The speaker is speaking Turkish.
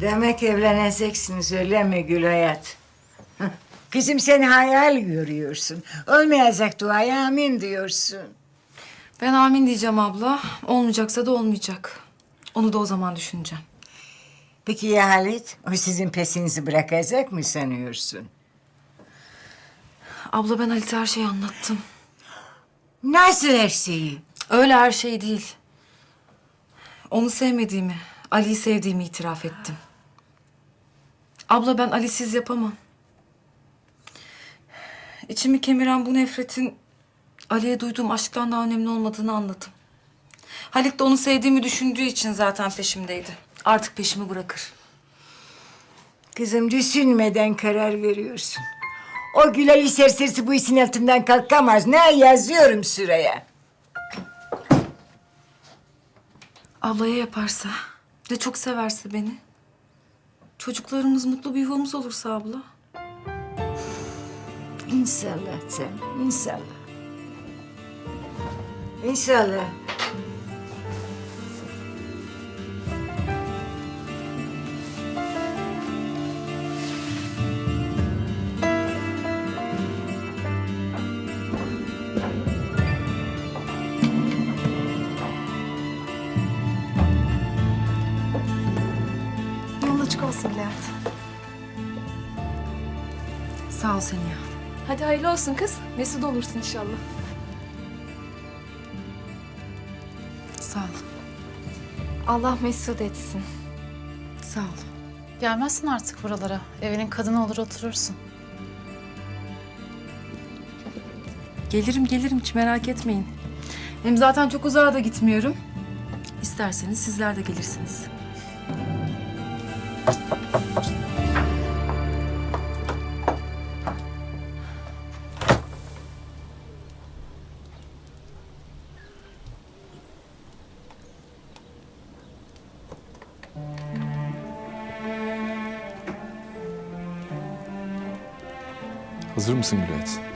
Demek evleneceksiniz öyle mi Gül Hayat? Kızım sen hayal görüyorsun. Olmayacak duaya amin diyorsun. Ben amin diyeceğim abla. Olmayacaksa da olmayacak. Onu da o zaman düşüneceğim. Peki ya Halit? O sizin pesinizi bırakacak mı sanıyorsun? Abla ben Halit'e her şeyi anlattım. Nasıl her şeyi? Öyle her şey değil. Onu sevmediğimi, Ali'yi sevdiğimi itiraf ettim. Abla ben Ali'siz yapamam. İçimi kemiren bu nefretin Ali'ye duyduğum aşktan daha önemli olmadığını anladım. Halit de onu sevdiğimi düşündüğü için zaten peşimdeydi. Artık peşimi bırakır. Kızım düşünmeden karar veriyorsun. O Gülali serserisi bu işin altından kalkamaz. Ne yazıyorum sıraya? Ablaya yaparsa, de çok severse beni. Çocuklarımız mutlu bir yuvamız olursa abla. İnşallah canım, inşallah. İnşallah. Sağ ol Seniha. Hadi hayırlı olsun kız. Mesut olursun inşallah. Sağ ol. Allah mesut etsin. Sağ ol. Gelmezsin artık buralara. Evinin kadını olur oturursun. Gelirim gelirim hiç merak etmeyin. Hem zaten çok uzağa da gitmiyorum. İsterseniz sizler de gelirsiniz. Hazır mısın Gülayet?